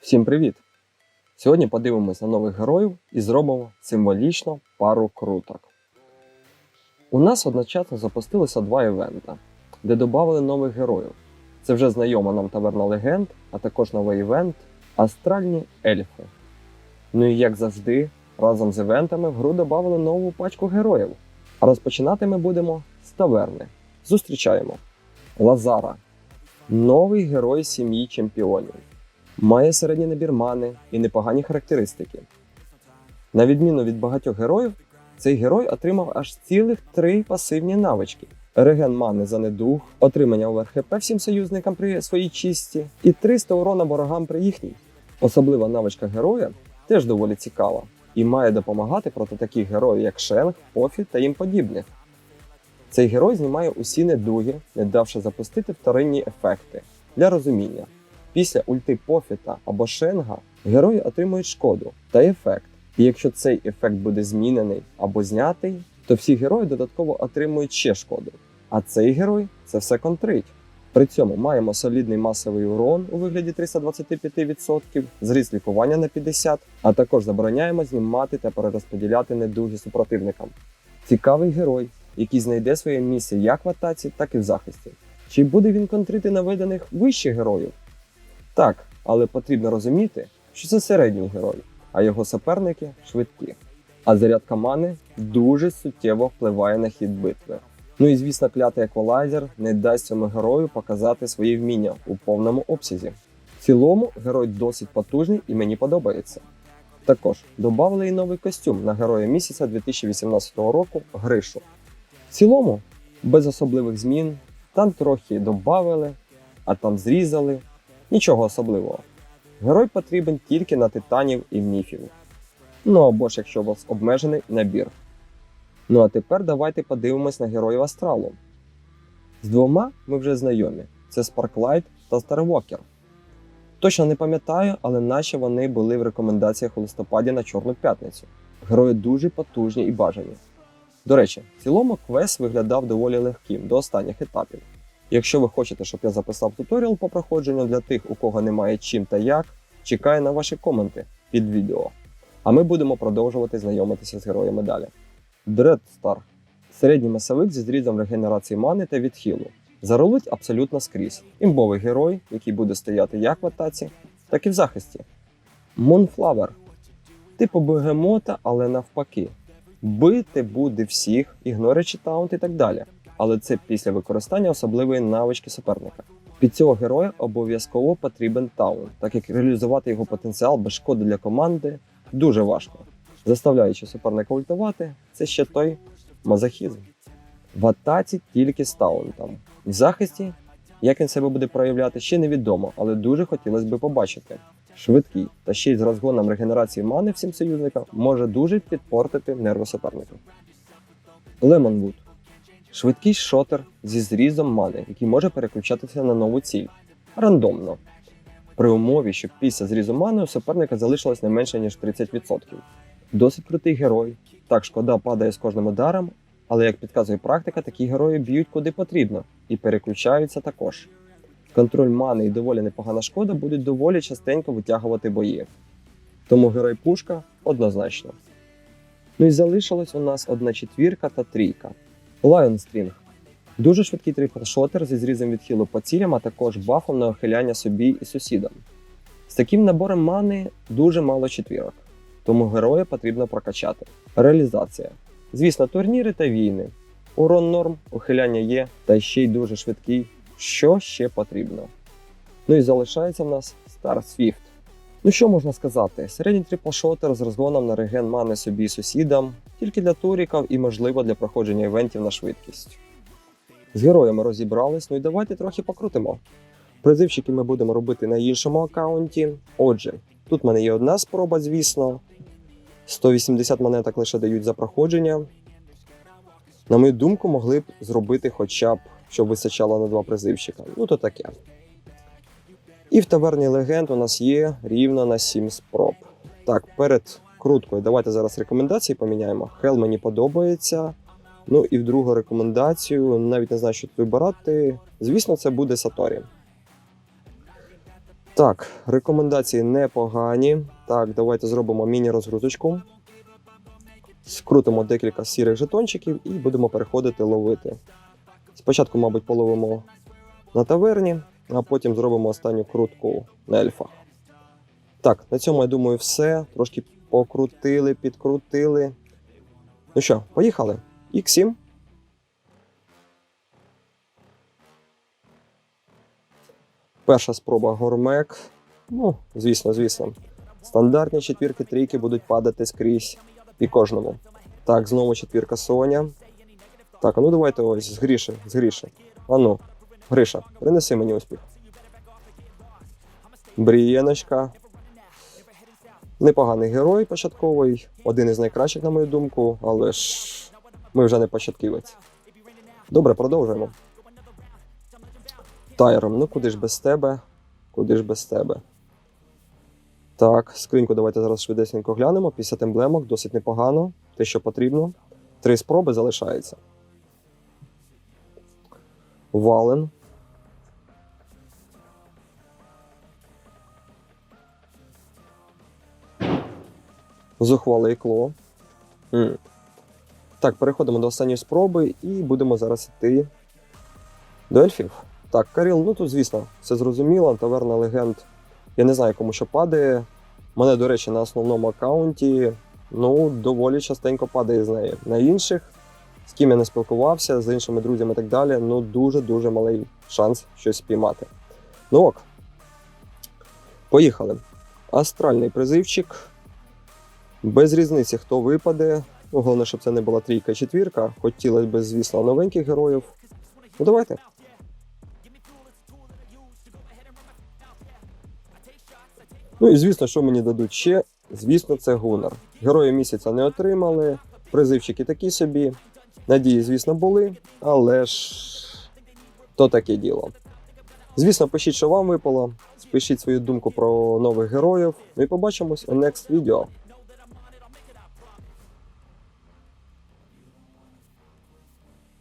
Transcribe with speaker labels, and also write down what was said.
Speaker 1: Всім привіт! Сьогодні подивимось на нових героїв і зробимо символічно пару круток. У нас одночасно запустилося два івента, де додали нових героїв. Це вже знайома нам таверна легенд, а також новий івент Астральні ельфи. Ну і як завжди, разом з івентами в гру додали нову пачку героїв. А розпочинати ми будемо з таверни. Зустрічаємо Лазара, новий герой сім'ї чемпіонів. Має середній набір мани і непогані характеристики. На відміну від багатьох героїв, цей герой отримав аж цілих три пасивні навички: реген мани за недух, отримання ОВРХП всім союзникам при своїй чисті і 300 урона ворогам при їхній. Особлива навичка героя теж доволі цікава і має допомагати проти таких героїв, як Шенг, Пофі та їм подібних. Цей герой знімає усі недуги, не давши запустити вторинні ефекти. Для розуміння, після ульти Пофіта або Шенга герої отримують шкоду та ефект. І якщо цей ефект буде змінений або знятий, то всі герої додатково отримують ще шкоду. А цей герой це все контрить. При цьому маємо солідний масовий урон у вигляді 325%, зріст лікування на 50%, а також забороняємо знімати та перерозподіляти недуги супротивникам. Цікавий герой, який знайде своє місце як в атаці, так і в захисті. Чи буде він контрити наведених вищих героїв? Так, але потрібно розуміти, що це середній герой, а його суперники швидкі. А зарядка мани дуже суттєво впливає на хід битви. Ну і звісно, клятий еквалайзер не дасть цьому герою показати свої вміння у повному обсязі. В цілому герой досить потужний і мені подобається. Також додали і новий костюм на героя місяця 2018 року Гришу. В цілому, без особливих змін, там трохи додали, а там зрізали. Нічого особливого. Герой потрібен тільки на титанів і міфів. Ну або ж якщо у вас обмежений набір. Ну а тепер давайте подивимось на героїв Астралу. З двома ми вже знайомі: це Sparklight та Starwalker. Точно не пам'ятаю, але наче вони були в рекомендаціях у листопаді на Чорну п'ятницю. Герої дуже потужні і бажані. До речі, в цілому квест виглядав доволі легким до останніх етапів. Якщо ви хочете, щоб я записав туторіал по проходженню для тих, у кого немає чим та як, чекаю на ваші коменти під відео. А ми будемо продовжувати знайомитися з героями далі. Дредстар середній масовик зі зрізом регенерації мани та відхилу. Зарулить абсолютно скрізь. Імбовий герой, який буде стояти як в атаці, так і в захисті. Монфлавер типу бегемота, але навпаки. Бити буде всіх, ігнорячи таунт і так далі але це після використання особливої навички суперника. Під цього героя обов'язково потрібен таун, так як реалізувати його потенціал без шкоди для команди дуже важко. Заставляючи суперника ультувати, це ще той мазохізм. В атаці тільки з таунтом. В захисті, як він себе буде проявляти, ще невідомо, але дуже хотілося б побачити. Швидкий та ще й з розгоном регенерації мани всім союзникам може дуже підпортити нерви суперника. Лемонвуд Швидкий шотер зі зрізом мани, який може переключатися на нову ціль рандомно. При умові, що після зрізу мани у суперника залишилось не менше, ніж 30%. Досить крутий герой. Так, шкода падає з кожним ударом, але як підказує практика, такі герої б'ють куди потрібно і переключаються також. Контроль мани і доволі непогана шкода будуть доволі частенько витягувати бої. Тому герой пушка однозначно. Ну і залишилось у нас одна четвірка та трійка. Lion String. Дуже швидкий трипл-шотер зі зрізом відхилу по цілям, а також бафом на охиляння собі і сусідам. З таким набором мани дуже мало четвірок, тому героя потрібно прокачати. Реалізація. Звісно, турніри та війни. Урон норм, ухиляння є, та ще й дуже швидкий. Що ще потрібно? Ну і залишається в нас Star Swift. Ну що можна сказати? Середній трипл-шотер з розгоном на реген мани собі і сусідам, тільки для туріків і, можливо, для проходження івентів на швидкість. З героями розібрались, ну і давайте трохи покрутимо. Призивчики ми будемо робити на іншому аккаунті. Отже, тут в мене є одна спроба, звісно. 180 монеток лише дають за проходження. На мою думку, могли б зробити хоча б, щоб вистачало на два призивчика. Ну, то таке. І в таверні легенд у нас є рівно на 7 спроб. Так, перед круткою давайте зараз рекомендації поміняємо. Хел мені подобається. Ну і в другу рекомендацію, навіть не знаю, що тут вибирати. Звісно, це буде Саторі. Так, рекомендації непогані. Так, давайте зробимо міні-розгрузочку. Скрутимо декілька сірих жетончиків і будемо переходити ловити. Спочатку, мабуть, половимо на таверні, а потім зробимо останню крутку на ельфах. Так, на цьому я думаю, все. Трошки покрутили, підкрутили. Ну що, поїхали? X7. Перша спроба гормек. Ну, звісно, звісно. Стандартні четвірки трійки будуть падати скрізь і кожному. Так, знову четвірка Соня. Так, ну давайте ось з Гріші, з Гріші. А ну, Гриша, принеси мені успіх. Брієночка. Непоганий герой початковий, один із найкращих, на мою думку, але ж ми вже не початківець. Добре, продовжуємо. Тайром, ну куди ж без тебе? Куди ж без тебе? Так, скриньку давайте зараз швидесенько глянемо. 50 емблемок, досить непогано. Те, що потрібно. Три спроби залишається. Вален. Зухвале ікло. М. Так, переходимо до останньої спроби і будемо зараз йти до ельфів. Так, Каріл, ну тут, звісно, все зрозуміло. Таверна легенд. Я не знаю, кому що падає. Мене, до речі, на основному аккаунті ну, доволі частенько падає з неї. На інших, з ким я не спілкувався, з іншими друзями і так далі, ну дуже-дуже малий шанс щось спіймати. Ну ок. Поїхали. Астральний призивчик. Без різниці, хто випаде. Ну, головне, щоб це не була трійка четвірка. Хотілося б, звісно, новеньких героїв. Ну, давайте. Ну і звісно, що мені дадуть ще. Звісно, це Гунар. Герої місяця не отримали, призивчики такі собі. Надії, звісно, були, але ж то таке діло. Звісно, пишіть, що вам випало. Спишіть свою думку про нових героїв. Ну і побачимось у next відео.